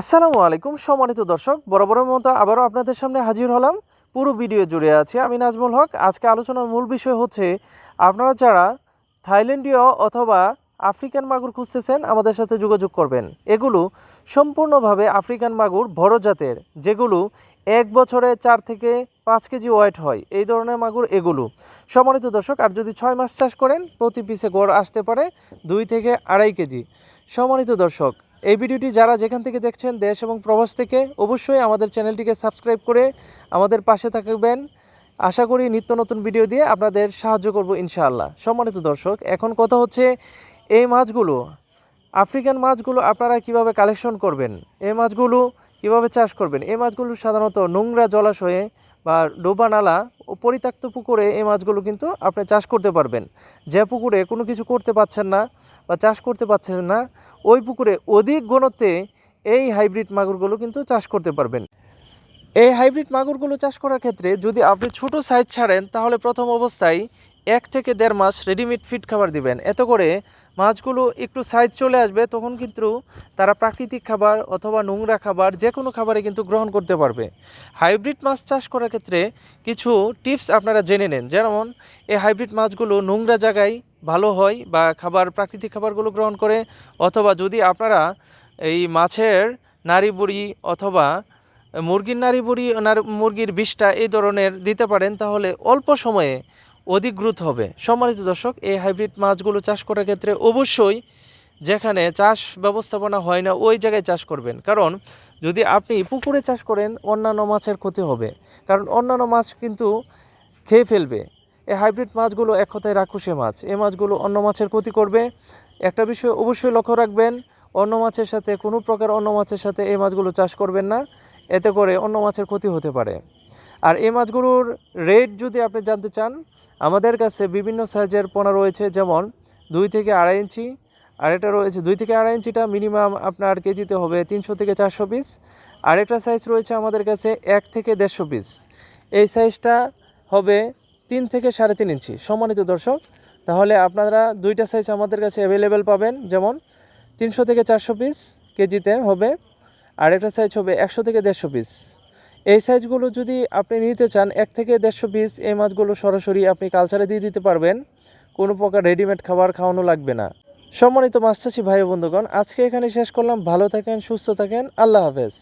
আসসালামু আলাইকুম, সম্মানিত দর্শক, বরাবরের মতো আবারও আপনাদের সামনে হাজির হলাম। পুরো ভিডিও জুড়ে আছি আমি নাজমুল হক। আজকে আলোচনার মূল বিষয় হচ্ছে, আপনারা যারা থাইল্যান্ডীয় অথবা আফ্রিকান মাগুর খুঁজতেছেন, আমাদের সাথে যোগাযোগ করবেন। এগুলো সম্পূর্ণভাবে আফ্রিকান মাগুর বড় জাতের, যেগুলো এক বছরে চার থেকে পাঁচ কেজি ওয়েট হয়। এই ধরনের মাগুর এগুলো। সম্মানিত দর্শক, আর যদি ছয় মাস চাষ করেন, প্রতি পিসে গড় আসতে পারে দুই থেকে আড়াই কেজি। সম্মানিত দর্শক এই ভিডিওটি যারা যেখান থেকে দেখছেন দেশ এবং প্রবাস থেকে, অবশ্যই আমাদের চ্যানেলটিকে সাবস্ক্রাইব করে আমাদের পাশে থাকবেন। আশা করি নিত্য নতুন ভিডিও দিয়ে আপনাদের সাহায্য করব ইনশাআল্লাহ। সম্মানিত দর্শক, এখন কথা হচ্ছে এই মাছগুলো, আফ্রিকান মাছগুলো আপনারা কীভাবে কালেকশন করবেন? এই মাছগুলো কীভাবে চাষ করবেন? এই মাছগুলো সাধারণত নোংরা জলাশয়ে বা ডোবা নালা ও পরিত্যক্ত পুকুরে এই মাছগুলো কিন্তু আপনি চাষ করতে পারবেন। যে পুকুরে কোনো কিছু করতে পারছেন না বা চাষ করতে পারছেন না ওই পুকুরে অধিক ঘনত্বে এই হাইব্রিড মাগুরগুলো কিন্তু চাষ করতে পারবেন। এই হাইব্রিড মাগুরগুলো চাষ করার ক্ষেত্রে যদি আপনি ছোট সাইজ ছাড়েন, তাহলে প্রথম অবস্থায় এক থেকে দেড় মাস রেডিমেড ফিড খাবার দিবেন। এত করে মাছগুলো একটু সাইজ চলে আসবে, তখন কিন্তু তারা প্রাকৃতিক খাবার অথবা নোংরা খাবার যে কোনো খাবারে কিন্তু গ্রহণ করতে পারবে। হাইব্রিড মাছ চাষ করার ক্ষেত্রে কিছু টিপস আপনারা জেনে নেন। যেমন, এই হাইব্রিড মাছগুলো নোংরা জায়গায় ভালো হয় বা খাবার, প্রাকৃতিক খাবারগুলো গ্রহণ করে, অথবা যদি আপনারা এই মাছের নাড়ি বুড়ি অথবা মুরগির নাড়ি বুড়ি মুরগির বিষটা এই ধরনের দিতে পারেন, তাহলে অল্প সময়ে অধিক হবে। সম্মানিত দর্শক, এই হাইব্রিড মাছগুলো চাষ করার ক্ষেত্রে অবশ্যই যেখানে চাষ ব্যবস্থাপনা হয় না, ওই জায়গায় চাষ করবেন। কারণ যদি আপনি পুকুরে চাষ করেন, অন্যান্য মাছের ক্ষতি হবে। কারণ অন্যান্য মাছ কিন্তু খেয়ে ফেলবে। এই হাইব্রিড মাছগুলো এক কথায় রাক্ষসে মাছ। এই মাছগুলো অন্য মাছের ক্ষতি করবে। একটা বিষয় অবশ্যই লক্ষ্য রাখবেন, অন্য মাছের সাথে, কোনো প্রকার অন্য মাছের সাথে এই মাছগুলো চাষ করবেন না। এতে করে অন্য মাছের ক্ষতি হতে পারে। আর এই মাছগুলোর রেট যদি আপনি জানতে চান, আমাদের কাছে বিভিন্ন সাইজের পোনা রয়েছে, যেমন দুই থেকে আড়াই ইঞ্চি। আর এটা রয়েছে, দুই থেকে আড়াই ইঞ্চিটা মিনিমাম আপনার কেজিতে হবে তিনশো থেকে চারশো পিস। আরেকটা সাইজ রয়েছে আমাদের কাছে এক থেকে দেড়শো পিস। এই সাইজটা হবে তিন থেকে সাড়ে তিন ইঞ্চি। সম্মানিত দর্শক, তাহলে আপনারা দুইটা সাইজ আমাদের কাছে অ্যাভেলেবেল পাবেন। যেমন তিনশো থেকে চারশো পিস কেজিতে হবে আর একটা সাইজ হবে একশো থেকে দেড়শো পিস এই সাইজগুলো যদি আপনি নিতে চান, এক থেকে দেড়শো পিস এই মাছগুলো সরাসরি আপনি কালচারে দিয়ে দিতে পারবেন। কোনো প্রকার রেডিমেড খাবার খাওয়ানো লাগবে না। সম্মানিত মাছ চাষি ভাই বন্ধুগণ, আজকে এখানে শেষ করলাম। ভালো থাকেন, সুস্থ থাকেন। আল্লাহ হাফেজ।